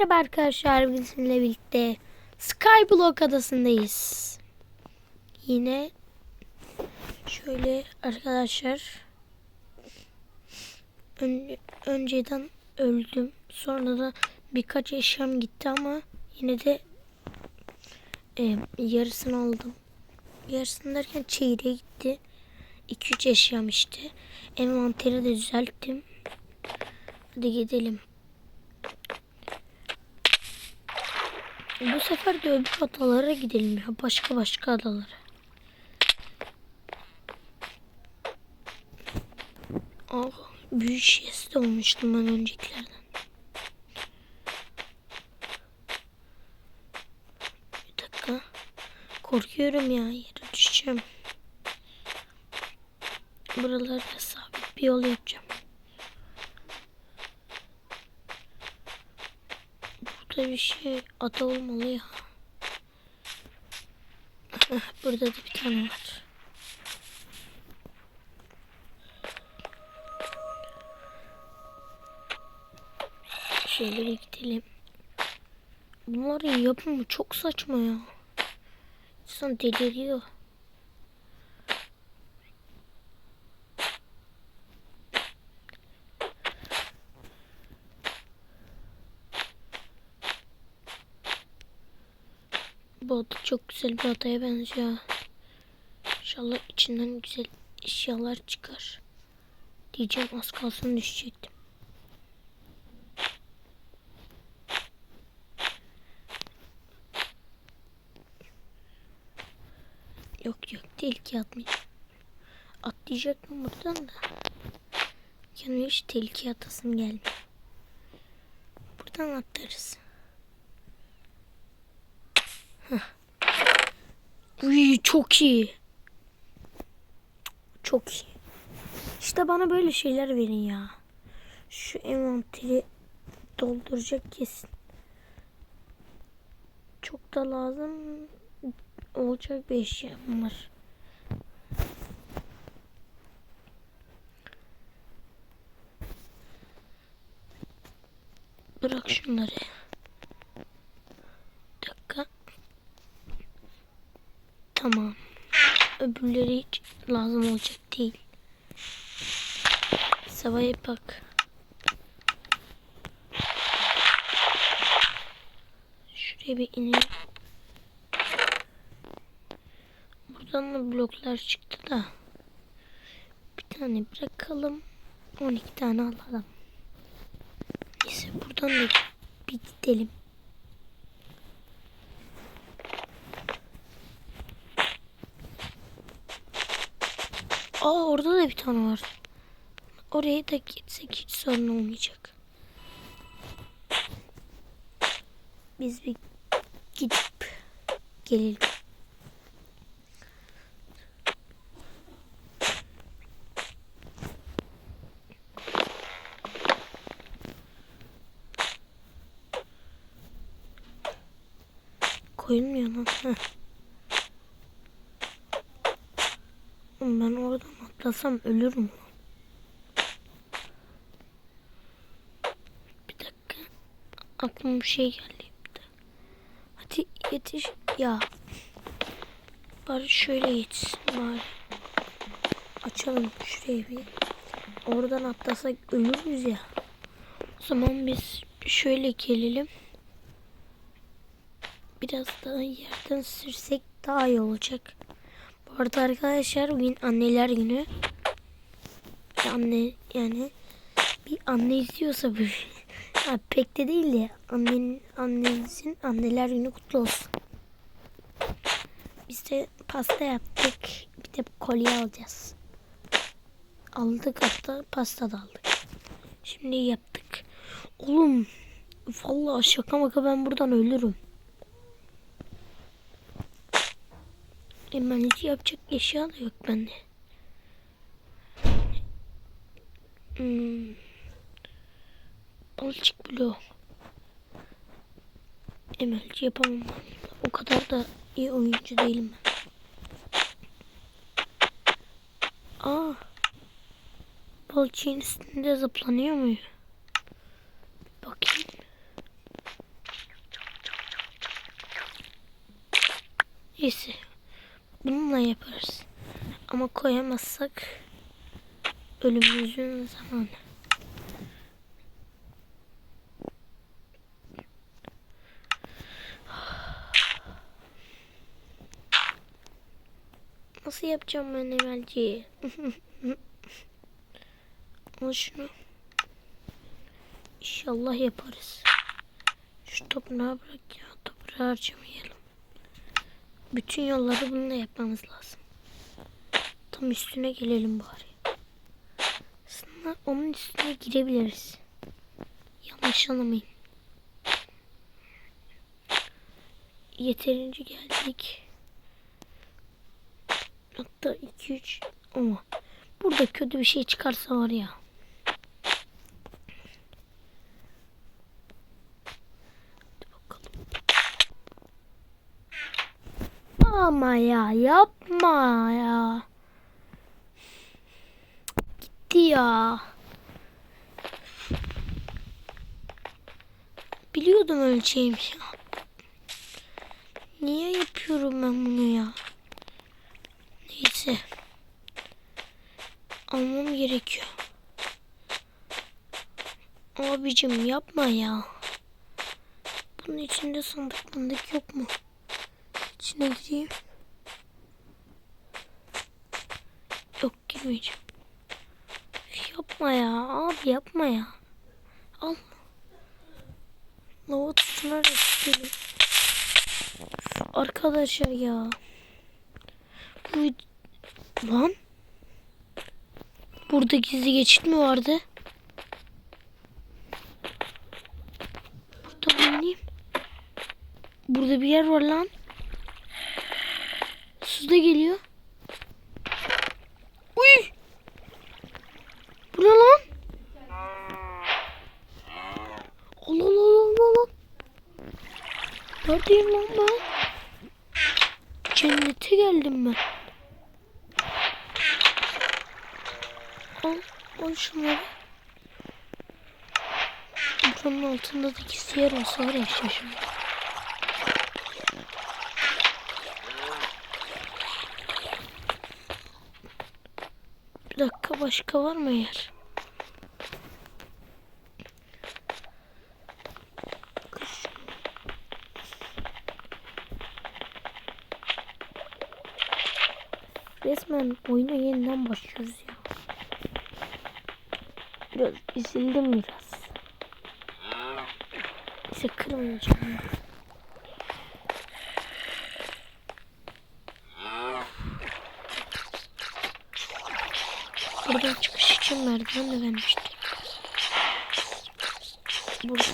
Merhaba arkadaşlar bizimle birlikte Skyblock adasındayız. Yine şöyle arkadaşlar ön- önceden öldüm. Sonra da birkaç eşyam gitti ama yine de e, yarısını aldım. Yarısını derken çeyreğe gitti. 2-3 eşyam işte. Envanteri de düzelttim. Hadi gidelim. Bu sefer de öbür adalara gidelim ya. Başka başka adalara. Oh, büyük şişesi de olmuştum ben öncekilerden. Bir dakika. Korkuyorum ya. Yere düşeceğim. Buralarda sabit bir yol yapacağım. Burada bir şey ada olmalı ya. Burada da bir tane var. Şöyle gidelim. Bunların yapımı çok saçma ya. İnsan deliriyor. Bu ada çok güzel bir adaya benziyor. İnşallah içinden güzel eşyalar çıkar. Diyeceğim az kalsın düşecektim. Yok yok tehlike atmayacağım. Atlayacaktım buradan da. Yani hiç tehlike atasım gelmiyor. Buradan atlarız. Uy çok iyi. Çok iyi. İşte bana böyle şeyler verin ya. Şu envanteri dolduracak kesin. Çok da lazım olacak bir eşyam var. Bırak şunları. Bir dakika. Tamam. Öbürleri hiç lazım olacak değil. Savaya bak. Şuraya bir inelim. Buradan da bloklar çıktı da. Bir tane bırakalım. 12 tane alalım. Neyse buradan da bir gidelim. Aa orada da bir tane var. Oraya da gitsek hiç sorun olmayacak. Biz bir gidip gelelim. Koyulmuyor lan. Heh. Oğlum Ben oradan atlasam ölürüm. Bir dakika. Aklıma bir şey geldi. Hadi yetiş. Ya. Bari şöyle yetişsin bari. Açalım şurayı bir. Oradan atlasak ölürüz ya. O zaman biz şöyle gelelim. Biraz daha yerden sürsek daha iyi olacak. Arada arkadaşlar bugün anneler günü. Anne yani bir anne izliyorsa bu ya pek de değil de annenin annenizin anneler günü kutlu olsun. Biz de pasta yaptık. Bir de kolye alacağız. Aldık hatta pasta da aldık. Şimdi yaptık. Oğlum vallahi şaka maka ben buradan ölürüm. Ben hiç yapacak eşya da yok bende. Hmm. Balçık bloğu. Emelci yapamam. O kadar da iyi oyuncu değilim ben. Aa. Balçığın üstünde zıplanıyor muyum? Bakayım. Neyse. Bununla yaparız. Ama koyamazsak ölümümüzün zamanı. Nasıl yapacağım ben emelciyi? Al şunu. İnşallah yaparız. Şu toprağı bırak ya. Toprağı harcamayalım. Bütün yolları bununla yapmamız lazım. Tam üstüne gelelim bari. Aslında onun üstüne girebiliriz. Yanlış anlamayın. Yeterince geldik. Hatta 2-3 ama burada kötü bir şey çıkarsa var ya. Ama ya yapma ya. Gitti ya. Biliyordum öleceğim ya. Niye yapıyorum ben bunu ya? Neyse. Almam gerekiyor. Abicim yapma ya. Bunun içinde sandık mandık yok mu? İçine gireyim. Yok girmeyeceğim. Yapma ya abi yapma ya. Al. Lava tutunarak gidelim. Arkadaşlar ya. Bu Lan. Burada gizli geçit mi vardı? Burada bir yer var lan. Su da geliyor. Uy! Bu ne lan? Allah Allah Allah Allah. Neredeyim lan ben? Cennete geldim ben. Al, al şunları. Buranın altında da gizli yer olsa var ya şaşırırım. Dakika başka var mı yer? Resmen oyuna yeniden başlıyoruz ya. Biraz üzüldüm biraz. Neyse kırmayacağım. ya. Buradan çıkış için merdiven de vermiştim. Burada.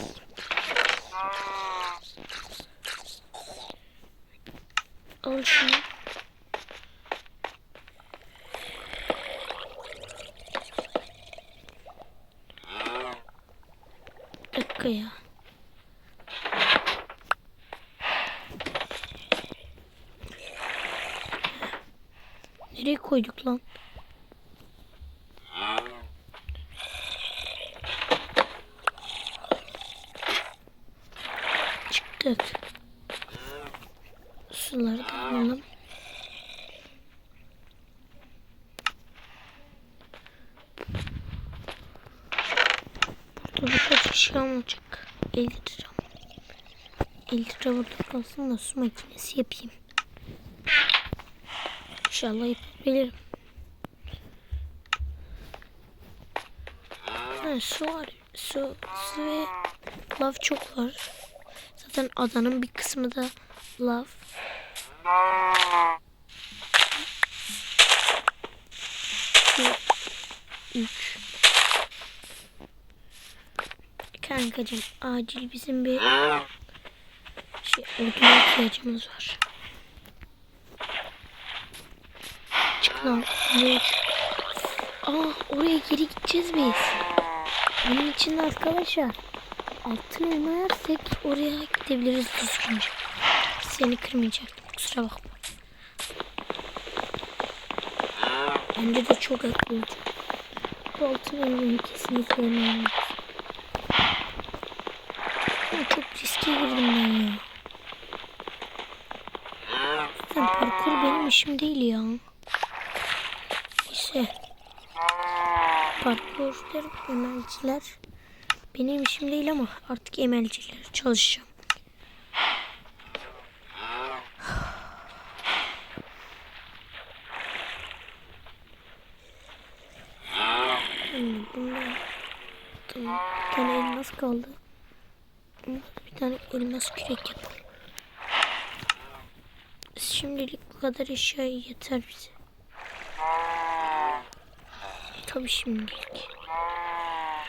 Al şunu. Bir dakika ya. Nereye koyduk lan? Çıktık. Suları da alalım. Burada birkaç kişi almayacak. 50 lira. 50 lira burada kalsın da su makinesi yapayım. İnşallah yapabilirim. Ha, su var. Su, su ve lav çok var. Zaten adanın bir kısmı da lav. İki, üç. Kankacım acil bizim bir oduna ihtiyacımız var. Çık lan. Ne? Aa oraya geri gideceğiz biz. Bunun için arkadaşlar altın elma yersek oraya gidebiliriz düzgünce. Seni kırmayacaktım kusura bakma. Bence de çok haklı olacak. Bu altın elmayı kesinlikle yemem Zaten benim işim değil ya. Neyse. Parkurlar, emelciler. Benim işim değil ama artık emelciler çalışacağım. Tamam. Bir tane elmas kaldı. Bir tane elmas kürek yapalım. Şimdilik bu kadar eşya yeter bize. Tabii şimdilik.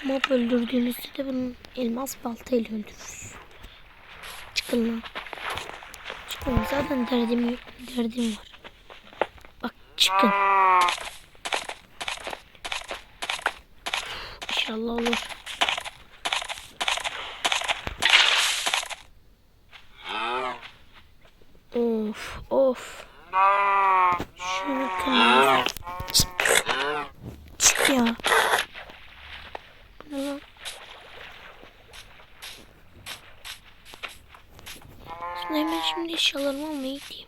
Mob öldürdüğümüzde de bunun elmas baltayla öldürürüz. Çıkın lan. Çıkın zaten derdim. Derdim var. Bak çıkın. İnşallah olur. Of of. Şunu kırmızı. Çık. Ya. Şimdi hemen şimdi eşyalarımı almaya gideyim.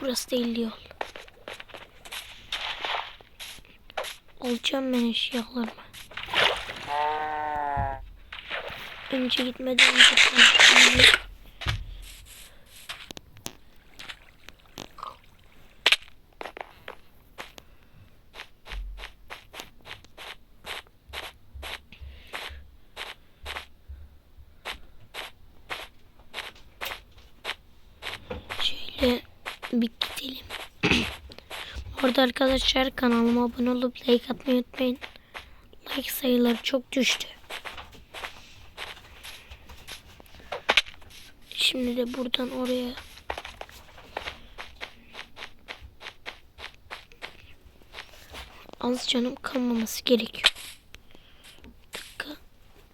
Burası değil yol. Alacağım ben eşyalarımı. Önce gitmeden önce şimdi Şöyle bir gidelim. Orada arkadaşlar kanalıma abone olup like atmayı unutmayın. Like sayıları çok düştü. Şimdi de buradan oraya az canım kalmaması gerekiyor. Bir dakika.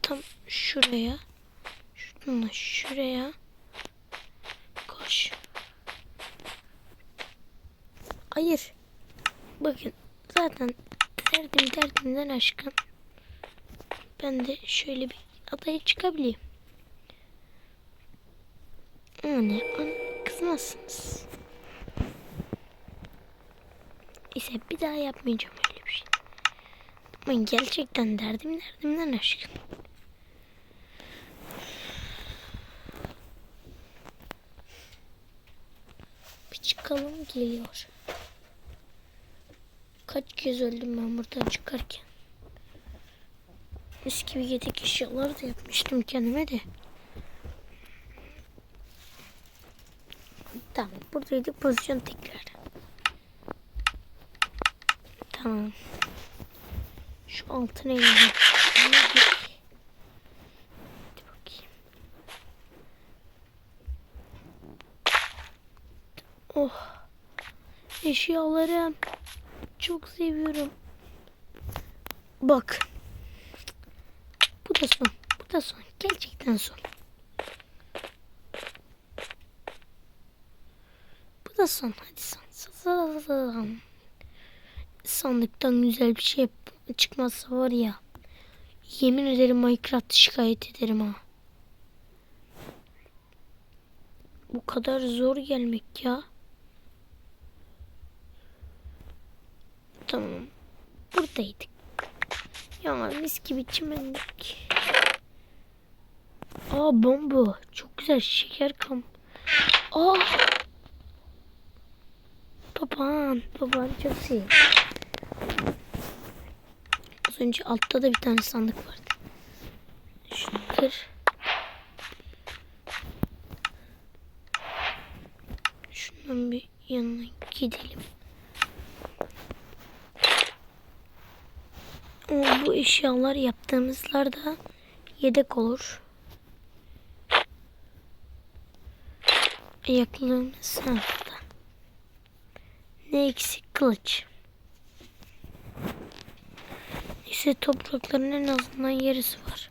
Tam şuraya. Şuradan şuraya. Koş. Hayır. Bakın zaten derdim derdimden aşkın. Ben de şöyle bir adaya çıkabileyim. Yani an kızmazsınız. İse bir daha yapmayacağım öyle bir şey. Ama gerçekten derdim derdimden aşkın. Bir çıkalım geliyor. Kaç kez öldüm ben buradan çıkarken. Mis gibi yedek eşyalar da yapmıştım kendime de. Tamam buradaydık pozisyon tekrar. Tamam. Şu altın elini. Hadi bakayım. Oh. Eşyalarım. Çok seviyorum. Bak. Bu da son. Bu da son. Gerçekten son. Bu da son. Hadi son. Son, son. Sandıktan güzel bir şey çıkmazsa var ya. Yemin ederim Minecraft şikayet ederim ha. Bu kadar zor gelmek ya. Tamam. Buradaydık. Ya mis gibi çimenlik. Aa bomba. Çok güzel şeker kam. Aa. Papağan. Papağan çok iyi. Az önce altta da bir tane sandık vardı. Şunu kır. Şundan bir yanına gidelim. Eşyalar yaptığımızlarda yedek olur. Ayaklığımız burada. Ne eksik kılıç. Neyse toprakların en azından yarısı var.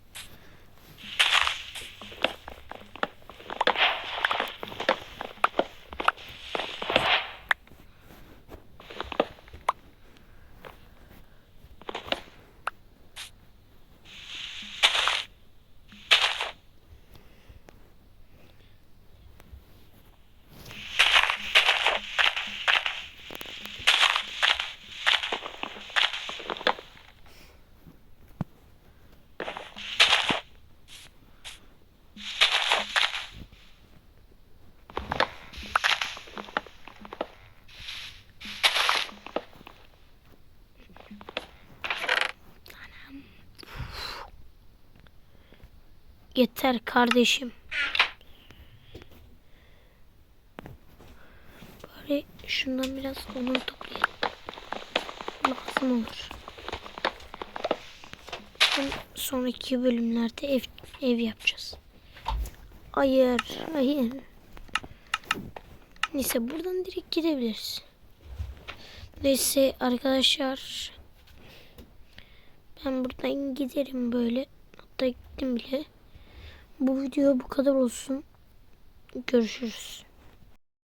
Yeter kardeşim. Bari şundan biraz onu toplayalım. Lazım olur. Hem sonraki bölümlerde ev ev yapacağız. Hayır, hayır. Neyse buradan direkt gidebiliriz. Neyse arkadaşlar. Ben buradan giderim böyle. Hatta gittim bile. Bu video bu kadar olsun. Görüşürüz.